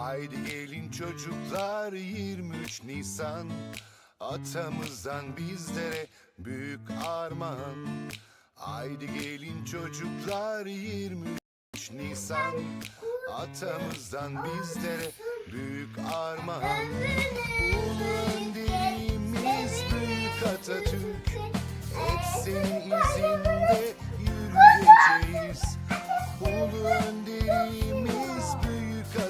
Haydi gelin çocuklar 23 Nisan. Atamızdan bizlere büyük armağan. Haydi gelin çocuklar 23 Nisan. Atamızdan bizlere büyük armağan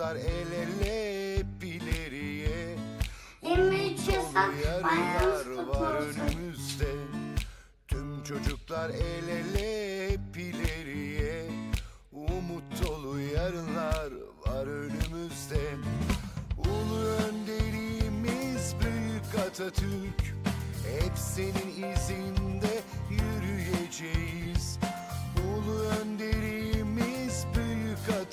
Çocuklar el ele hep ileriye. Dolu yarınlar var önümüzde. Tüm çocuklar el ele hep ileriye. Umut dolu yarınlar var önümüzde. Ulu önderimiz büyük Atatürk